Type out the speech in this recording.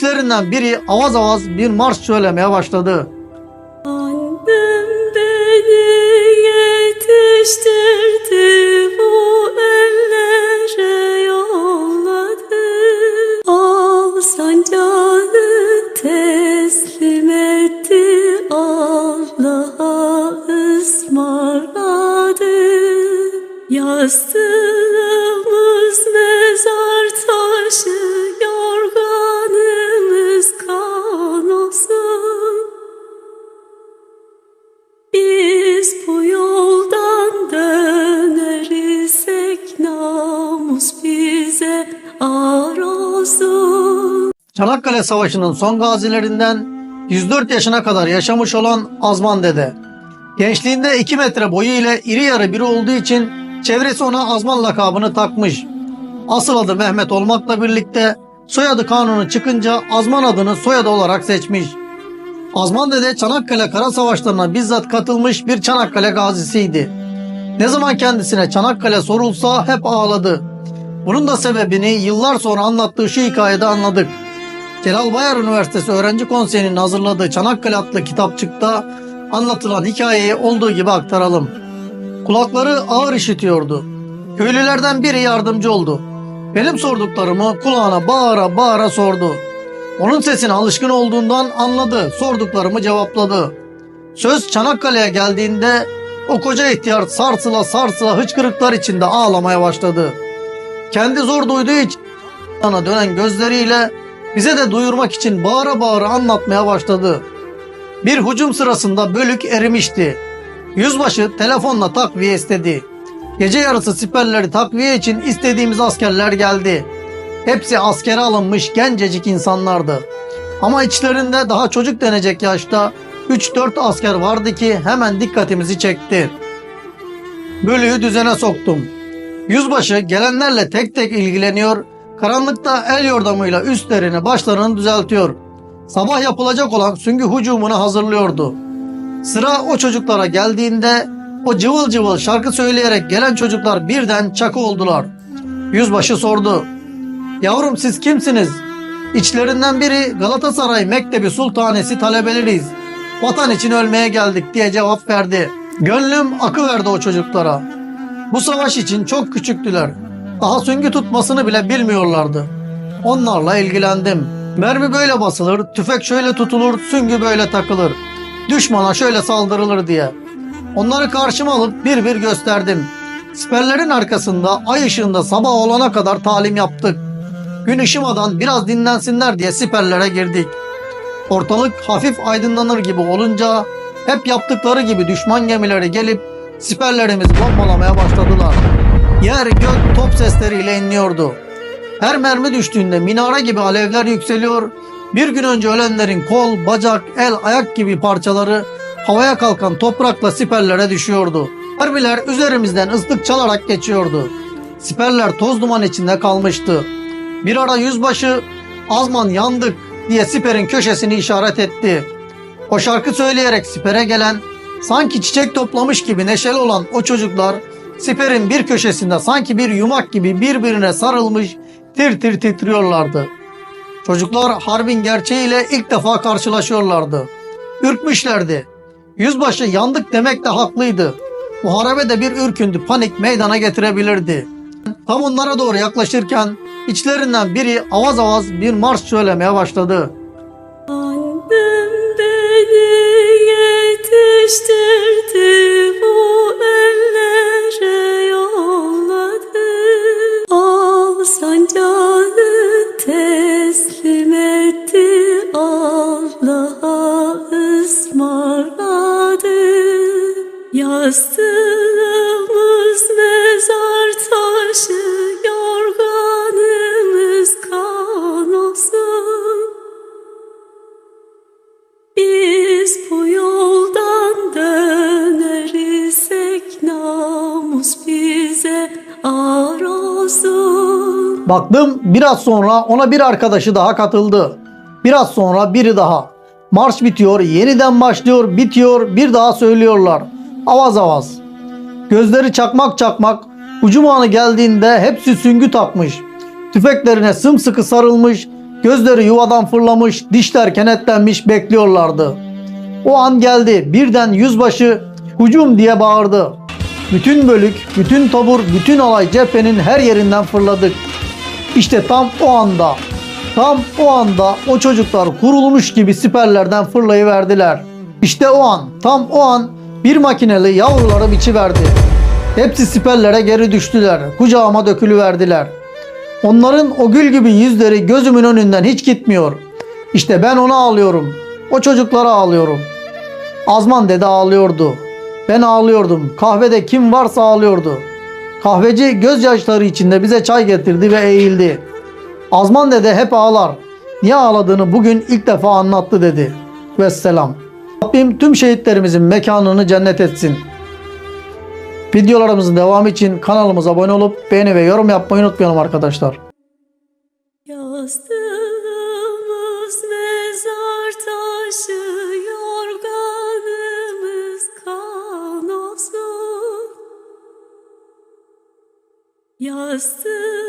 İçlerinden biri avaz avaz bir marş söylemeye başladı. Annem beni yetiştirdi bu ellere bize ağır olsun. Çanakkale Savaşı'nın son gazilerinden 104 yaşına kadar yaşamış olan Azman Dede. Gençliğinde 2 metre boyu ile iri yarı biri olduğu için çevresi ona Azman lakabını takmış. Asıl adı Mehmet olmakla birlikte soyadı kanunu çıkınca Azman adını soyadı olarak seçmiş. Azman Dede Çanakkale Kara Savaşlarına bizzat katılmış bir Çanakkale gazisiydi. Ne zaman kendisine Çanakkale sorulsa hep ağladı. Bunun da sebebini yıllar sonra anlattığı şu hikayede anladık. Celal Bayar Üniversitesi Öğrenci Konseyi'nin hazırladığı Çanakkale adlı kitapçıkta anlatılan hikayeyi olduğu gibi aktaralım. Kulakları ağır işitiyordu. Köylülerden biri yardımcı oldu. Benim sorduklarımı kulağına bağıra bağıra sordu. Onun sesine alışkın olduğundan anladı, sorduklarımı cevapladı. Söz Çanakkale'ye geldiğinde o koca ihtiyar sarsıla sarsıla hıçkırıklar içinde ağlamaya başladı. Kendi zor duyduğu için ana dönen gözleriyle bize de duyurmak için bağıra bağıra anlatmaya başladı. Bir hücum sırasında bölük erimişti. Yüzbaşı telefonla takviye istedi. Gece yarısı siperleri takviye için istediğimiz askerler geldi. Hepsi askere alınmış gencecik insanlardı. Ama içlerinde daha çocuk denecek yaşta 3-4 asker vardı ki hemen dikkatimizi çekti. Bölüğü düzene soktum. Yüzbaşı gelenlerle tek tek ilgileniyor, karanlıkta el yordamıyla üstlerini başlarını düzeltiyor. Sabah yapılacak olan süngü hücumunu hazırlıyordu. Sıra o çocuklara geldiğinde o cıvıl cıvıl şarkı söyleyerek gelen çocuklar birden çakı oldular. Yüzbaşı sordu. Yavrum siz kimsiniz? İçlerinden biri Galatasaray Mektebi Sultanesi talebeleriyiz. Vatan için ölmeye geldik diye cevap verdi. Gönlüm akı verdi o çocuklara. Bu savaş için çok küçüktüler. Daha süngü tutmasını bile bilmiyorlardı. Onlarla ilgilendim. Mermi böyle basılır, tüfek şöyle tutulur, süngü böyle takılır. Düşmana şöyle saldırılır diye. Onları karşıma alıp bir bir gösterdim. Siperlerin arkasında ay ışığında sabah olana kadar talim yaptık. Gün ışımadan biraz dinlensinler diye siperlere girdik. Ortalık hafif aydınlanır gibi olunca hep yaptıkları gibi düşman gemileri gelip siperlerimizi bombalamaya başladılar. Yer gök top sesleriyle inliyordu. Her mermi düştüğünde minare gibi alevler yükseliyor. Bir gün önce ölenlerin kol, bacak, el, ayak gibi parçaları havaya kalkan toprakla siperlere düşüyordu. Mermiler üzerimizden ıslık çalarak geçiyordu. Siperler toz duman içinde kalmıştı. Bir ara yüzbaşı azman yandık diye siperin köşesini işaret etti. O şarkı söyleyerek sipere gelen, sanki çiçek toplamış gibi neşeli olan o çocuklar siperin bir köşesinde sanki bir yumak gibi birbirine sarılmış tir tir titriyorlardı. Çocuklar harbin gerçeğiyle ilk defa karşılaşıyorlardı. Ürkmüşlerdi. Yüzbaşı yandık demek de haklıydı. Muharebe de bir ürküntü, panik meydana getirebilirdi. Tam onlara doğru yaklaşırken içlerinden biri avaz avaz bir marş söylemeye başladı. Ismarladı Yastığımız mezar taşı Yorganımız kan olsun biz bu yoldan dönersek namus bize ağır olsun. Baktım biraz sonra ona bir arkadaşı daha katıldı. Biraz sonra biri daha. Marş bitiyor, yeniden başlıyor, bitiyor, bir daha söylüyorlar. Avaz avaz. Gözleri çakmak çakmak, hücum anı geldiğinde hepsi süngü takmış. Tüfeklerine sımsıkı sarılmış, Gözleri yuvadan fırlamış, dişler kenetlenmiş bekliyorlardı. O an geldi. Birden yüzbaşı hücum diye bağırdı. Bütün bölük, bütün tabur, bütün alay cephenin her yerinden fırladık. İşte tam o anda, tam o anda o çocuklar kurulmuş gibi siperlerden fırlayıverdiler. İşte o an, tam o an bir makineli yavruları biçiverdi. Hepsi siperlere geri düştüler. Kucağıma dökülüverdiler. Onların o gül gibi yüzleri gözümün önünden hiç gitmiyor. İşte ben ona ağlıyorum. O çocuklara ağlıyorum. Azman dede ağlıyordu. Ben ağlıyordum. Kahvede kim varsa ağlıyordu. Kahveci gözyaşları içinde bize çay getirdi ve eğildi. Azman dede hep ağlar. Niye ağladığını bugün ilk defa anlattı dedi. Vesselam. Rabbim tüm şehitlerimizin mekanını cennet etsin. Videolarımızın devamı için kanalımıza abone olup beğeni ve yorum yapmayı unutmayalım arkadaşlar. Yazdığımız mezar taşı yorganımız kan olsun. Yastığımız